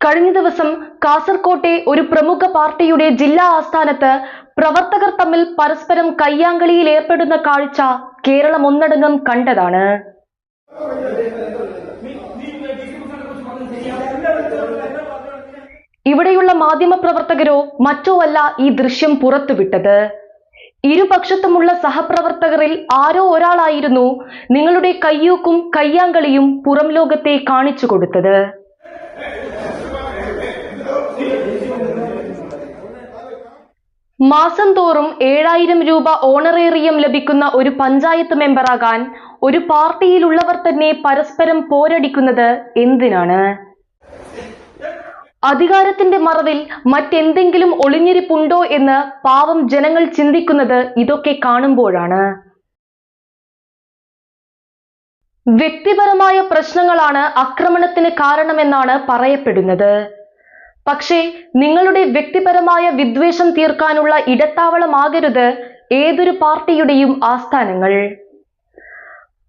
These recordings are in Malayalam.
കഴിഞ്ഞ ദിവസം കാസർകോട്ടെ ഒരു പ്രമുഖ പാർട്ടിയുടെ ജില്ലാ ആസ്ഥാനത്ത് പ്രവർത്തകർ തമ്മിൽ പരസ്പരം കയ്യാങ്കളിയിൽ ഏർപ്പെടുന്ന കാഴ്ച കേരളം ഒന്നടങ്കം കണ്ടതാണ്. ഇവിടെയുള്ള മാധ്യമപ്രവർത്തകരോ മറ്റോ അല്ല ഈ ദൃശ്യം പുറത്തുവിട്ടത്. ഇരുപക്ഷത്തുമുള്ള സഹപ്രവർത്തകരിൽ ആരോ ഒരാളായിരുന്നു നിങ്ങളുടെ കയ്യൂക്കും കയ്യാങ്കളിയും പുറം ലോകത്തെ കാണിച്ചു കൊടുത്തത്. മാസം തോറും ഏഴായിരം രൂപ ഓണറേറിയം ലഭിക്കുന്ന ഒരു പഞ്ചായത്ത് മെമ്പറാകാൻ ഒരു പാർട്ടിയിലുള്ളവർ തന്നെ പരസ്പരം പോരടിക്കുന്നത് എന്തിനാണ്? അധികാരത്തിന്റെ മറവിൽ മറ്റെന്തെങ്കിലും ഒളിഞ്ഞിരിപ്പുണ്ടോ എന്ന് പാവം ജനങ്ങൾ ചിന്തിക്കുന്നത് ഇതൊക്കെ കാണുമ്പോഴാണ്. വ്യക്തിപരമായ പ്രശ്നങ്ങളാണ് ആക്രമണത്തിന് കാരണമെന്നാണ് പറയപ്പെടുന്നത്. പക്ഷേ നിങ്ങളുടെ വ്യക്തിപരമായ വിദ്വേഷം തീർക്കാനുള്ള ഇടത്താവളമാകരുത് ഏതൊരു പാർട്ടിയുടെയും ആസ്ഥാനങ്ങൾ.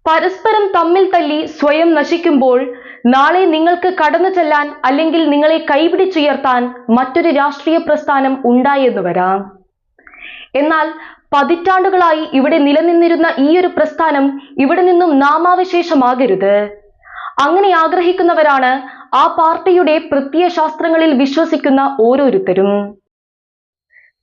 പരസ്പരം തമ്മിൽ തല്ലി സ്വയം നശിക്കുമ്പോൾ നാളെ നിങ്ങൾക്ക് കടന്നു ചെല്ലാൻ അല്ലെങ്കിൽ നിങ്ങളെ കൈപിടിച്ചുയർത്താൻ മറ്റൊരു രാഷ്ട്രീയ പ്രസ്ഥാനം ഉണ്ടായെന്ന് വരാം. എന്നാൽ പതിറ്റാണ്ടുകളായി ഇവിടെ നിലനിന്നിരുന്ന ഈ ഒരു പ്രസ്ഥാനം ഇവിടെ നിന്നും നാമാവശേഷമാകരുത്. അങ്ങനെ ആഗ്രഹിക്കുന്നവരാണ് ആ പാർട്ടിയുടെ പ്രത്യയശാസ്ത്രങ്ങളിൽ വിശ്വസിക്കുന്ന ഓരോരുത്തരും.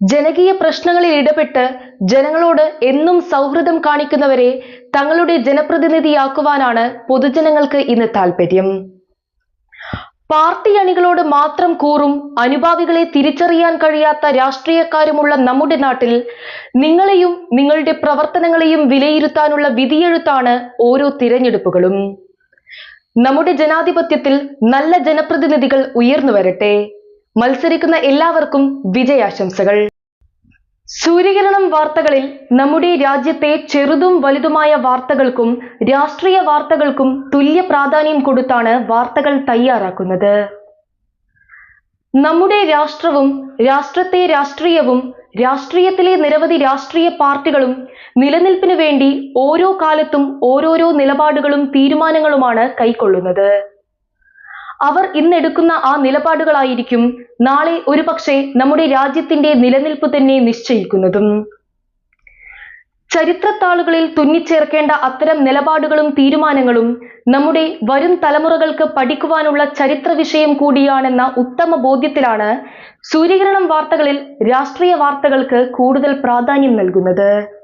ജനകീയ പ്രശ്നങ്ങളിൽ ഇടപെട്ട് ജനങ്ങളോട് എന്നും സൗഹൃദം കാണിക്കുന്നവരെ തങ്ങളുടെ ജനപ്രതിനിധിയാക്കുവാനാണ് പൊതുജനങ്ങൾക്ക് ഇന്ന് താല്പര്യം പാർട്ടി അണികളോട് മാത്രം കൂറും അനുഭാവികളെ തിരിച്ചറിയാൻ കഴിയാത്ത രാഷ്ട്രീയക്കാരുമുള്ള നമ്മുടെ നാട്ടിൽ നിങ്ങളെയും നിങ്ങളുടെ പ്രവർത്തനങ്ങളെയും വിലയിരുത്താനുള്ള വിധിയെഴുത്താണ് ഓരോ തിരഞ്ഞെടുപ്പുകളും. നമ്മുടെ ജനാധിപത്യത്തിൽ നല്ല ജനപ്രതിനിധികൾ ഉയർന്നു വരട്ടെ. മത്സരിക്കുന്ന എല്ലാവർക്കും വിജയാശംസകൾ. സൂര്യകിരണം വാർത്തകളിൽ നമ്മുടെ രാജ്യത്തെ ചെറുതും വലുതുമായ വാർത്തകൾക്കും രാഷ്ട്രീയ വാർത്തകൾക്കും തുല്യ പ്രാധാന്യം കൊടുത്താണ് വാർത്തകൾ തയ്യാറാക്കുന്നത്. നമ്മുടെ രാഷ്ട്രവും രാഷ്ട്രത്തെ രാഷ്ട്രീയവും രാഷ്ട്രീയത്തിലെ നിരവധി രാഷ്ട്രീയ പാർട്ടികളും നിലനിൽപ്പിനു വേണ്ടി ഓരോ കാലത്തും ഓരോരോ നിലപാടുകളും തീരുമാനങ്ങളുമാണ് കൈക്കൊള്ളുന്നത്. അവർ ഇന്നെടുക്കുന്ന ആ നിലപാടുകളായിരിക്കും നാളെ ഒരുപക്ഷെ നമ്മുടെ രാജ്യത്തിന്റെ നിലനിൽപ്പ് തന്നെ നിശ്ചയിക്കുന്നതും. ചരിത്രത്താളുകളിൽ തുന്നിച്ചേർക്കേണ്ട അത്തരം നിലപാടുകളും തീരുമാനങ്ങളും നമ്മുടെ വരും തലമുറകൾക്ക് പഠിക്കുവാനുള്ള ചരിത്ര വിഷയം കൂടിയാണെന്ന ഉത്തമ ബോധ്യത്തിലാണ് സൂര്യഗ്രഹണം വാർത്തകളിൽ രാഷ്ട്രീയ വാർത്തകൾക്ക് കൂടുതൽ പ്രാധാന്യം നൽകുന്നത്.